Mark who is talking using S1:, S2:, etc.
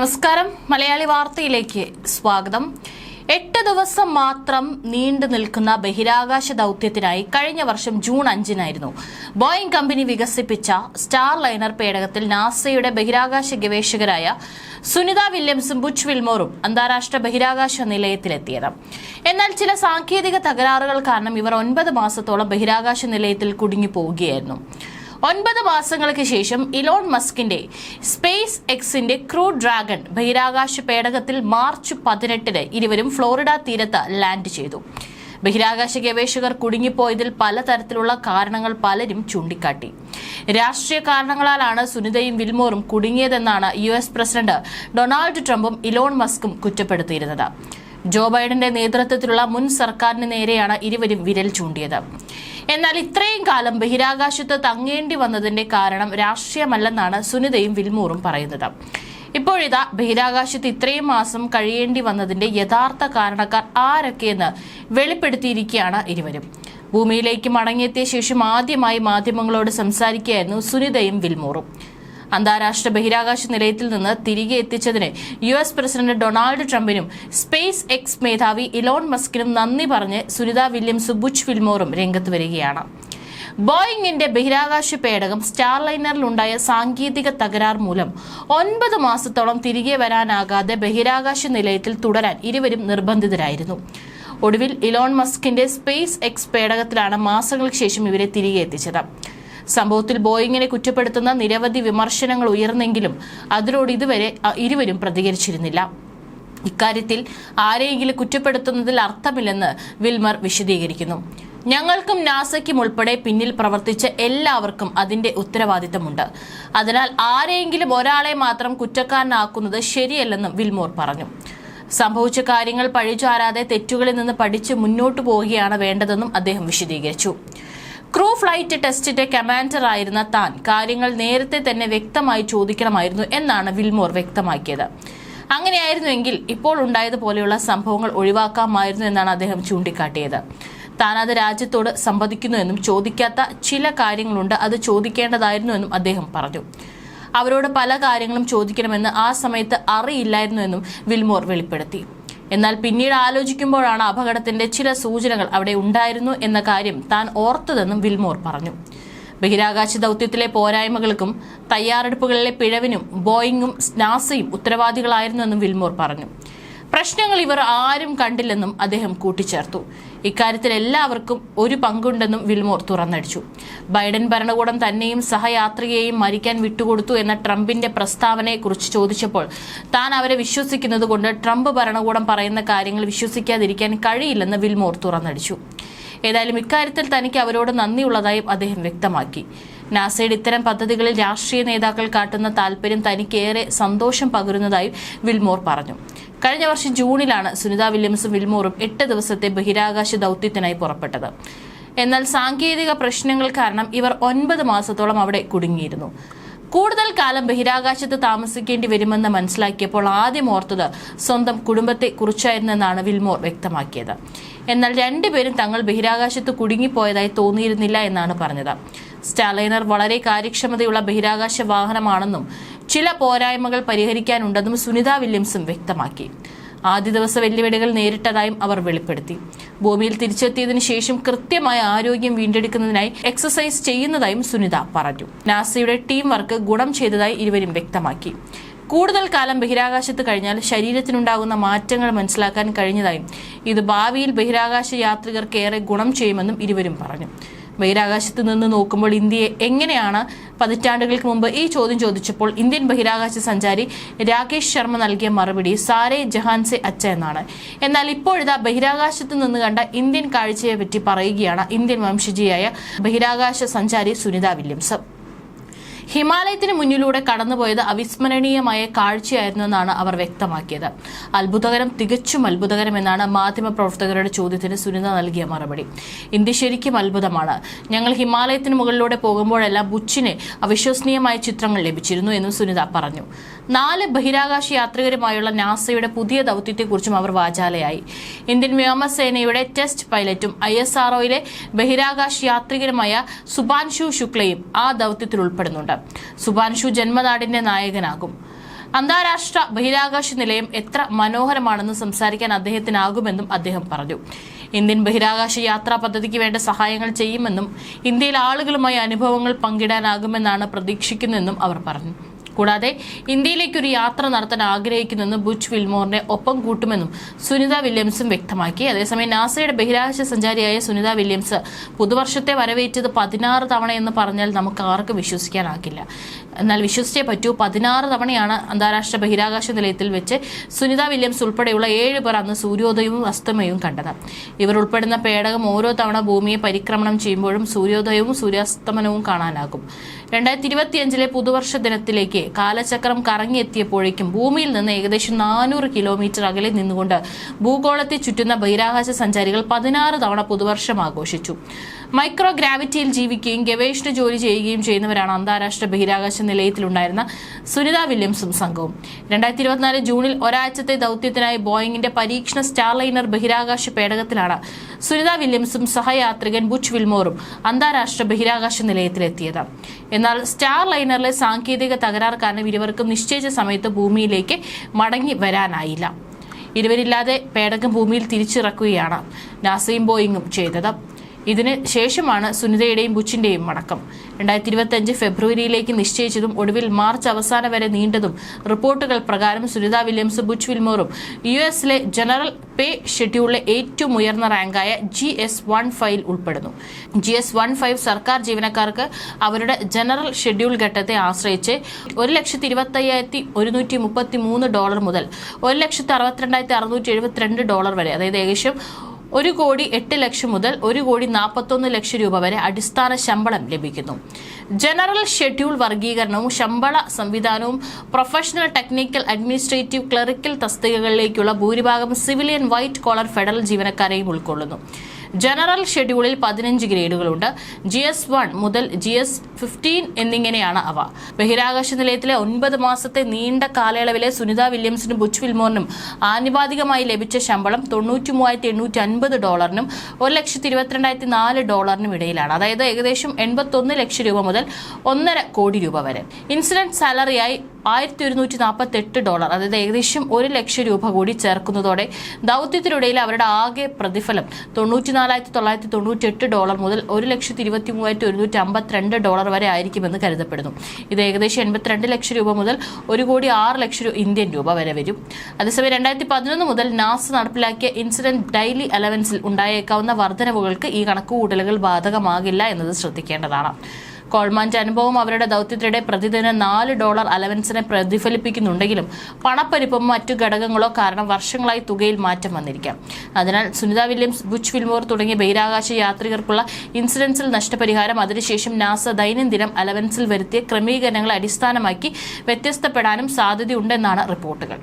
S1: നമസ്കാരം. മലയാളി വാർത്തയിലേക്ക് സ്വാഗതം. എട്ട് ദിവസം മാത്രം നീണ്ടു നിൽക്കുന്ന ബഹിരാകാശ ദൗത്യത്തിനായി കഴിഞ്ഞ വർഷം ജൂൺ അഞ്ചിനായിരുന്നു. ബോയിങ് കമ്പനി വികസിപ്പിച്ച സ്റ്റാർ ലൈനർ പേടകത്തിൽ നാസയുടെ ബഹിരാകാശ ഗവേഷകരായ സുനിത വില്യംസും ബുച്ച് വിൽമോറും അന്താരാഷ്ട്ര ബഹിരാകാശ നിലയത്തിലെത്തിയത്. എന്നാൽ ചില സാങ്കേതിക തകരാറുകൾ കാരണം ഇവർ ഒൻപത് മാസത്തോളം ബഹിരാകാശ നിലയത്തിൽ കുടുങ്ങിപ്പോവുകയായിരുന്നു. ഒൻപത് മാസങ്ങൾക്ക് ശേഷം ഇലോൺ മസ്കിന്റെ സ്പേസ് എക്സിന്റെ ക്രൂ ഡ്രാഗൺ ബഹിരാകാശ പേടകത്തിൽ മാർച്ച് പതിനെട്ടിന് ഇരുവരും ഫ്ലോറിഡ തീരത്ത് ലാൻഡ് ചെയ്തു. ബഹിരാകാശ ഗവേഷകർ കുടുങ്ങിപ്പോയതിൽ പലതരത്തിലുള്ള കാരണങ്ങൾ പലരും ചൂണ്ടിക്കാട്ടി. രാഷ്ട്രീയ കാരണങ്ങളാലാണ് സുനിതയും വിൽമോറും കുടുങ്ങിയതെന്നാണ് യു എസ് പ്രസിഡന്റ് ഡൊണാൾഡ് ട്രംപും ഇലോൺ മസ്കും കുറ്റപ്പെടുത്തിയിരുന്നത്. ജോ ബൈഡന്റെ നേതൃത്വത്തിലുള്ള മുൻ സർക്കാരിന് നേരെയാണ് ഇരുവരും വിരൽ ചൂണ്ടിയത്. എന്നാൽ ഇത്രയും കാലം ബഹിരാകാശത്ത് തങ്ങേണ്ടി വന്നതിന്റെ കാരണം രാഷ്ട്രീയമല്ലെന്നാണ് സുനിതയും വിൽമൂറും പറയുന്നത്. ഇപ്പോഴിതാ ബഹിരാകാശത്ത് ഇത്രയും മാസം കഴിയേണ്ടി വന്നതിന്റെ യഥാർത്ഥ കാരണക്കാർ ആരൊക്കെയെന്ന് വെളിപ്പെടുത്തിയിരിക്കുകയാണ് ഇരുവരും. ഭൂമിയിലേക്ക് മടങ്ങിയെത്തിയ ശേഷം ആദ്യമായി മാധ്യമങ്ങളോട് സംസാരിക്കുകയായിരുന്നു സുനിതയും വിൽമൂറും. അന്താരാഷ്ട്ര ബഹിരാകാശ നിലയത്തിൽ നിന്ന് തിരികെ എത്തിച്ചതിന് യു എസ് പ്രസിഡന്റ് ഡൊണാൾഡ് ട്രംപിനും സ്പേസ് എക്സ് മേധാവി ഇലോൺ മസ്കിനും നന്ദി പറഞ്ഞ് സുനിത വില്യംസ് ബുച്ച് ഫിൽമോറും രംഗത്ത് വരികയാണ്. ബോയിങ്ങിന്റെ ബഹിരാകാശ പേടകം സ്റ്റാർലൈനറിലുണ്ടായ സാങ്കേതിക തകരാർ മൂലം ഒൻപത് മാസത്തോളം തിരികെ വരാനാകാതെ ബഹിരാകാശ നിലയത്തിൽ തുടരാൻ ഇരുവരും നിർബന്ധിതരായിരുന്നു. ഒടുവിൽ ഇലോൺ മസ്കിന്റെ സ്പേസ് എക്സ് പേടകത്തിലാണ് മാസങ്ങൾക്ക് ശേഷം ഇവരെ തിരികെ എത്തിച്ചത്. സംഭവത്തിൽ ബോയിങ്ങിനെ കുറ്റപ്പെടുത്തുന്ന നിരവധി വിമർശനങ്ങൾ ഉയർന്നെങ്കിലും അതിനോട് ഇതുവരെ ഇരുവരും പ്രതികരിച്ചിരുന്നില്ല. ഇക്കാര്യത്തിൽ ആരെയെങ്കിലും കുറ്റപ്പെടുത്തുന്നതിൽ അർത്ഥമില്ലെന്ന് വിൽമർ വിശദീകരിക്കുന്നു. ഞങ്ങൾക്കും നാസയ്ക്കും ഉൾപ്പെടെ പിന്നിൽ പ്രവർത്തിച്ച എല്ലാവർക്കും അതിന്റെ ഉത്തരവാദിത്തമുണ്ട്. അതിനാൽ ആരെയെങ്കിലും ഒരാളെ മാത്രം കുറ്റക്കാരനാക്കുന്നത് ശരിയല്ലെന്നും വിൽമോർ പറഞ്ഞു. സംഭവിച്ച കാര്യങ്ങൾ പഴിചാരാതെ തെറ്റുകളിൽ നിന്ന് പഠിച്ച് മുന്നോട്ടു പോവുകയാണ് വേണ്ടതെന്നും അദ്ദേഹം വിശദീകരിച്ചു. ക്രൂ ഫ്ലൈറ്റ് ടെസ്റ്റിന്റെ കമാൻഡർ ആയിരുന്ന താൻ കാര്യങ്ങൾ നേരത്തെ തന്നെ വ്യക്തമായി ചോദിക്കണമായിരുന്നു എന്നാണ് വിൽമോർ വ്യക്തമാക്കിയത്. അങ്ങനെയായിരുന്നുവെങ്കിൽ ഇപ്പോൾ ഉണ്ടായതുപോലെയുള്ള സംഭവങ്ങൾ ഒഴിവാക്കാമായിരുന്നു എന്നാണ് അദ്ദേഹം ചൂണ്ടിക്കാട്ടിയത്. താൻ അത് രാജ്യത്തോട് സംവദിക്കുന്നുവെന്നും ചോദിക്കാത്ത ചില കാര്യങ്ങളുണ്ട് അത് ചോദിക്കേണ്ടതായിരുന്നുവെന്നും അദ്ദേഹം പറഞ്ഞു. അവരോട് പല കാര്യങ്ങളും ചോദിക്കണമെന്ന് ആ സമയത്ത് അറിയില്ലായിരുന്നുവെന്നും വിൽമോർ വെളിപ്പെടുത്തി. എന്നാൽ പിന്നീട് ആലോചിക്കുമ്പോഴാണ് അപകടത്തിന്റെ ചില സൂചനകൾ അവിടെ ഉണ്ടായിരുന്നു എന്ന കാര്യം താൻ ഓർത്തതെന്നും വിൽമോർ പറഞ്ഞു. ബഹിരാകാശ ദൗത്യത്തിലെ പോരായ്മകൾക്കും തയ്യാറെടുപ്പുകളിലെ പിഴവിനും ബോയിങ്ങും നാസയും ഉത്തരവാദികളായിരുന്നുവെന്നും വിൽമോർ പറഞ്ഞു. പ്രശ്നങ്ങൾ ഇവർ ആരും കണ്ടില്ലെന്നും അദ്ദേഹം കൂട്ടിച്ചേർത്തു. ഇക്കാര്യത്തിൽ എല്ലാവർക്കും ഒരു പങ്കുണ്ടെന്നും വിൽമോർ തുറന്നടിച്ചു. ബൈഡൻ ഭരണകൂടം തന്നെയും സഹയാത്രികയെയും മരിക്കാൻ വിട്ടുകൊടുത്തു എന്ന ട്രംപിന്റെ പ്രസ്താവനയെക്കുറിച്ച് ചോദിച്ചപ്പോൾ താൻ അവരെ വിശ്വസിക്കുന്നത് കൊണ്ട് ട്രംപ് ഭരണകൂടം പറയുന്ന കാര്യങ്ങൾ വിശ്വസിക്കാതിരിക്കാൻ കഴിയില്ലെന്ന് വിൽമോർ തുറന്നടിച്ചു. ഏതായാലും ഇക്കാര്യത്തിൽ തനിക്ക് അവരോട് നന്ദിയുള്ളതായും അദ്ദേഹം വ്യക്തമാക്കി. നാസയുടെ ഇത്തരം പദ്ധതികളിൽ രാഷ്ട്രീയ നേതാക്കൾ കാട്ടുന്ന താല്പര്യം തനിക്കേറെ സന്തോഷം പകരുന്നതായും വിൽമോർ പറഞ്ഞു. കഴിഞ്ഞ വർഷം ജൂണിലാണ് സുനിത വില്യംസും വിൽമോറും എട്ട് ദിവസത്തെ ബഹിരാകാശ ദൗത്യത്തിനായി പുറപ്പെട്ടത്. എന്നാൽ സാങ്കേതിക പ്രശ്നങ്ങൾ കാരണം ഇവർ ഒൻപത് മാസത്തോളം അവിടെ കുടുങ്ങിയിരുന്നു. കൂടുതൽ കാലം ബഹിരാകാശത്ത് താമസിക്കേണ്ടി വരുമെന്ന് മനസ്സിലാക്കിയപ്പോൾ ആദ്യം ഓർത്തത് സ്വന്തം കുടുംബത്തെ കുറിച്ചായിരുന്നെന്നാണ് വിൽമോർ വ്യക്തമാക്കിയത്. എന്നാൽ രണ്ടുപേരും തങ്ങൾ ബഹിരാകാശത്ത് കുടുങ്ങിപ്പോയതായി തോന്നിയിരുന്നില്ല എന്നാണ് പറഞ്ഞത്. സ്റ്റാലൈനർ വളരെ കാര്യക്ഷമതയുള്ള ബഹിരാകാശ വാഹനമാണെന്നും ചില പോരായ്മകൾ പരിഹരിക്കാനുണ്ടെന്നും സുനിത വില്യംസും വ്യക്തമാക്കി. ആദ്യ ദിവസ വെല്ലുവിളികൾ നേരിട്ടതായും അവർ വെളിപ്പെടുത്തി. ഭൂമിയിൽ തിരിച്ചെത്തിയതിനു ശേഷം കൃത്യമായ ആരോഗ്യം വീണ്ടെടുക്കുന്നതിനായി എക്സസൈസ് ചെയ്യുന്നതായും സുനിത പറഞ്ഞു. നാസയുടെ ടീം വർക്ക് ഗുണം ചെയ്തതായി ഇരുവരും വ്യക്തമാക്കി. കൂടുതൽ കാലം ബഹിരാകാശത്ത് കഴിഞ്ഞാൽ ശരീരത്തിനുണ്ടാകുന്ന മാറ്റങ്ങൾ മനസ്സിലാക്കാൻ കഴിഞ്ഞതായും ഇത് ഭാവിയിൽ ബഹിരാകാശ യാത്രികർക്ക് ഏറെ ഗുണം ചെയ്യുമെന്നും ഇരുവരും പറഞ്ഞു. ബഹിരാകാശത്ത് നിന്ന് നോക്കുമ്പോൾ ഇന്ത്യയെ എങ്ങനെയാണ് പതിറ്റാണ്ടുകൾക്ക് മുമ്പ് ഈ ചോദ്യം ചോദിച്ചപ്പോൾ ഇന്ത്യൻ ബഹിരാകാശ സഞ്ചാരി രാകേഷ് ശർമ്മ നൽകിയ മറുപടി സാരേ ജഹാൻസെ അച്ച എന്നാണ്. എന്നാൽ ഇപ്പോഴിതാ ബഹിരാകാശത്ത് നിന്ന് കണ്ട ഇന്ത്യൻ കാഴ്ചയെ പറ്റി പറയുകയാണ് ഇന്ത്യൻ വംശജിയായ ബഹിരാകാശ സഞ്ചാരി സുനിത വില്യംസ്. ഹിമാലയത്തിന് മുന്നിലൂടെ കടന്നുപോയത് അവിസ്മരണീയമായ കാഴ്ചയായിരുന്നു എന്നാണ് അവർ വ്യക്തമാക്കിയത്. അത്ഭുതകരം തികച്ചും അത്ഭുതകരം എന്നാണ് മാധ്യമപ്രവർത്തകരുടെ ചോദ്യത്തിന് സുനിത നൽകിയ മറുപടി. ഇന്ത്യ ശരിക്കും അത്ഭുതമാണ്. ഞങ്ങൾ ഹിമാലയത്തിന് മുകളിലൂടെ പോകുമ്പോഴെല്ലാം ബുച്ചിന് അവിശ്വസനീയമായ ചിത്രങ്ങൾ ലഭിച്ചിരുന്നു എന്നും സുനിത പറഞ്ഞു. നാല് ബഹിരാകാശ യാത്രികരുമായുള്ള നാസയുടെ പുതിയ ദൗത്യത്തെക്കുറിച്ചും അവർ വാചാലയായി. ഇന്ത്യൻ വ്യോമസേനയുടെ ടെസ്റ്റ് പൈലറ്റും ഐ എസ് ആർഒയിലെ ബഹിരാകാശ യാത്രികരുമായ സുബാൻഷു ശുക്ലയും ആ ദൗത്യത്തിൽ ഉൾപ്പെടുന്നുണ്ട്. സുഭാൻഷു ജന്മനാടിന്റെ നായകനാകും. അന്താരാഷ്ട്ര ബഹിരാകാശ നിലയം എത്ര മനോഹരമാണെന്ന് സംസാരിക്കാൻ അദ്ദേഹത്തിനാകുമെന്നും അദ്ദേഹം പറഞ്ഞു. ഇന്ത്യൻ ബഹിരാകാശ യാത്രാ പദ്ധതിക്ക് വേണ്ട സഹായങ്ങൾ ചെയ്യുമെന്നും ഇന്ത്യയിലെ ആളുകളുമായി അനുഭവങ്ങൾ പങ്കിടാനാകുമെന്നാണ് പ്രതീക്ഷിക്കുന്നതെന്നും അവർ പറഞ്ഞു. കൂടാതെ ഇന്ത്യയിലേക്കൊരു യാത്ര നടത്താൻ ആഗ്രഹിക്കുന്നെന്നും ബുച്ച് വിൽമോറിനെ ഒപ്പം കൂട്ടുമെന്നും സുനിത വില്യംസും വ്യക്തമാക്കി. അതേസമയം നാസയുടെ ബഹിരാകാശ സഞ്ചാരിയായ സുനിത വില്യംസ് പുതുവർഷത്തെ വരവേറ്റത് പതിനാറ് തവണയെന്ന് പറഞ്ഞാൽ നമുക്ക് ആർക്കും വിശ്വസിക്കാനാകില്ല. എന്നാൽ വിശ്വസിച്ചേ പറ്റൂ. പതിനാറ് തവണയാണ് അന്താരാഷ്ട്ര ബഹിരാകാശ നിലയത്തിൽ വെച്ച് സുനിത വില്യംസ് ഉൾപ്പെടെയുള്ള ഏഴ് പേർ അന്ന് സൂര്യോദയവും അസ്തമയവും കണ്ടത്. ഇവർ ഉൾപ്പെടുന്ന പേടകം ഓരോ തവണ ഭൂമിയെ പരിക്രമണം ചെയ്യുമ്പോഴും സൂര്യോദയവും സൂര്യാസ്തമനവും കാണാനാകും. രണ്ടായിരത്തി ഇരുപത്തിയഞ്ചിലെ പുതുവർഷ ദിനത്തിലേക്ക് കാലചക്രം കറങ്ങിയെത്തിയപ്പോഴേക്കും ഭൂമിയിൽ നിന്ന് ഏകദേശം നാനൂറ് കിലോമീറ്റർ അകലെ നിന്നുകൊണ്ട് ഭൂഗോളത്തെ ചുറ്റുന്ന ബഹിരാകാശ സഞ്ചാരികൾ പതിനാറ് തവണ പുതുവർഷം ആഘോഷിച്ചു. മൈക്രോ ഗ്രാവിറ്റിയിൽ ജീവിക്കുകയും ഗവേഷണ ജോലി ചെയ്യുകയും ചെയ്യുന്നവരാണ് അന്താരാഷ്ട്ര ബഹിരാകാശ നിലയത്തിലുണ്ടായിരുന്ന സുനിത വില്യംസും സംഘവും. രണ്ടായിരത്തി ഇരുപത്തിനാല് ജൂണിൽ ഒരാഴ്ചത്തെ ദൗത്യത്തിനായി ബോയിങ്ങിന്റെ പരീക്ഷണ സ്റ്റാർലൈനർ ബഹിരാകാശ പേടകത്തിലാണ് സുനിത വില്യംസും സഹയാത്രികൻ ബുച്ച് വിൽമോറും അന്താരാഷ്ട്ര ബഹിരാകാശ നിലയത്തിലെത്തിയത്. എന്നാൽ സ്റ്റാർ ലൈനറിലെ സാങ്കേതിക തകരാർ കാരണം ഇരുവർക്കും നിശ്ചയിച്ച സമയത്ത് ഭൂമിയിലേക്ക് മടങ്ങി വരാനായില്ല. ഇരുവരില്ലാതെ പേടകം ഭൂമിയിൽ തിരിച്ചിറക്കുകയാണ് നാസയും ബോയിങ്ങും ചെയ്തത്. ഇതിന് ശേഷമാണ് സുനിതയുടെയും ബുച്ചിന്റെയും മടക്കം. രണ്ടായിരത്തി ഇരുപത്തിയഞ്ച് ഫെബ്രുവരിയിലേക്ക് നിശ്ചയിച്ചതും ഒടുവിൽ മാർച്ച് അവസാനം വരെ നീണ്ടതും റിപ്പോർട്ടുകൾ പ്രകാരം സുനിത വില്യംസ് ബുച്ച് വിൽമോറും യു എസിലെ ജനറൽ പേ ഷെഡ്യൂളിലെ ഏറ്റവും ഉയർന്ന റാങ്കായ ജി എസ് വൺ ഫൈവ് ഉൾപ്പെടുന്നു. ജി എസ് വൺ ഫൈവ് സർക്കാർ ജീവനക്കാർക്ക് അവരുടെ ജനറൽ ഷെഡ്യൂൾ ഘട്ടത്തെ ആശ്രയിച്ച് ഒരു ലക്ഷത്തി ഇരുപത്തി അയ്യായിരത്തി ഒരുന്നൂറ്റി മുപ്പത്തി മൂന്ന് ഡോളർ മുതൽ ഒരു ലക്ഷത്തി അറുപത്തിരണ്ടായിരത്തി അറുന്നൂറ്റി എഴുപത്തിരണ്ട് ഡോളർ വരെ അതായത് ഏകദേശം ഒരു കോടി എട്ട് ലക്ഷം മുതൽ ഒരു കോടി നാൽപ്പത്തൊന്ന് ലക്ഷം രൂപ വരെ അടിസ്ഥാന ശമ്പളം ലഭിക്കുന്നു. ജനറൽ ഷെഡ്യൂൾ വർഗീകരണവും ശമ്പള സംവിധാനവും പ്രൊഫഷണൽ ടെക്നിക്കൽ അഡ്മിനിസ്ട്രേറ്റീവ് ക്ലറിക്കൽ തസ്തികകളിലേക്കുള്ള ഭൂരിഭാഗം സിവിലിയൻ വൈറ്റ് കോളർ ഫെഡറൽ ജീവനക്കാരെയും ഉൾക്കൊള്ളുന്നു. ജനറൽ ഷെഡ്യൂളിൽ പതിനഞ്ച് ഗ്രേഡുകളുണ്ട്. ജി എസ് വൺ മുതൽ ജി എസ് ഫിഫ്റ്റീൻ എന്നിങ്ങനെയാണ് അവ. ബഹിരാകാശ നിലയത്തിലെ ഒൻപത് മാസത്തെ നീണ്ട കാലയളവിലെ സുനിത വില്യംസിനും ബുച്ച് വിൽമോറിനും ആനുപാതികമായി ലഭിച്ച ശമ്പളം തൊണ്ണൂറ്റി മൂവായിരത്തി എണ്ണൂറ്റി അൻപത് ഡോളറിനും ഒരു ലക്ഷത്തി ഇരുപത്തിരണ്ടായിരത്തി നാല് ഡോളറിനും ഇടയിലാണ്. അതായത് ഏകദേശം എൺപത്തൊന്ന് ലക്ഷം രൂപ മുതൽ ഒന്നര കോടി രൂപ വരെ. ഇൻസിഡന്റ് സാലറിയായി ആയിരത്തി ഒരുന്നൂറ്റി നാൽപ്പത്തി എട്ട് ഡോളർ അതായത് ഏകദേശം ഒരു ലക്ഷം രൂപ കൂടി ചേർക്കുന്നതോടെ ദൗത്യത്തിനിടയിൽ അവരുടെ ആകെ പ്രതിഫലം തൊണ്ണൂറ്റി നാലായിരത്തി തൊള്ളായിരത്തി തൊണ്ണൂറ്റി എട്ട് ഡോളർ മുതൽ ഒരു ലക്ഷത്തി ഇരുപത്തി മൂവായിരത്തി ഒരുന്നൂറ്റി അമ്പത്തിരണ്ട് ഡോളർ വരെ ആയിരിക്കുമെന്ന് കരുതപ്പെടുന്നു. ഇത് ഏകദേശം എൺപത്തിരണ്ട് ലക്ഷം രൂപ മുതൽ ഒരു കോടി ആറ് ലക്ഷം ഇന്ത്യൻ രൂപ വരെ വരും. അതേസമയം രണ്ടായിരത്തി പതിനൊന്ന് മുതൽ നാസ നടപ്പിലാക്കിയ ഇൻസിഡന്റ് ഡെയിലി അലവൻസിൽ ഉണ്ടായേക്കാവുന്ന വർധനവുകൾക്ക് ഈ കണക്കുകൂട്ടലുകൾ ബാധകമാകില്ല എന്നത് ശ്രദ്ധിക്കേണ്ടതാണ്. കോൾമാന്റെ അനുഭവം അവരുടെ ദൗത്യത്തിനിടെ പ്രതിദിനം നാല് ഡോളർ അലവൻസിനെ പ്രതിഫലിപ്പിക്കുന്നുണ്ടെങ്കിലും പണപ്പെരുപ്പം മറ്റു ഘടകങ്ങളോ കാരണം വർഷങ്ങളായി തുകയിൽ മാറ്റം വന്നിരിക്കാം. അതിനാൽ സുനിത വില്യംസ് ബുച്ച് ഫിൽമോർ തുടങ്ങിയ ബഹിരാകാശ യാത്രികർക്കുള്ള ഇൻസിഡൻസിൽ നഷ്ടപരിഹാരം അതിനുശേഷം നാസ ദൈനംദിനം അലവൻസിൽ വരുത്തിയ ക്രമീകരണങ്ങളെ അടിസ്ഥാനമാക്കി വ്യത്യസ്തപ്പെടാനും സാധ്യതയുണ്ടെന്നാണ് റിപ്പോർട്ടുകൾ.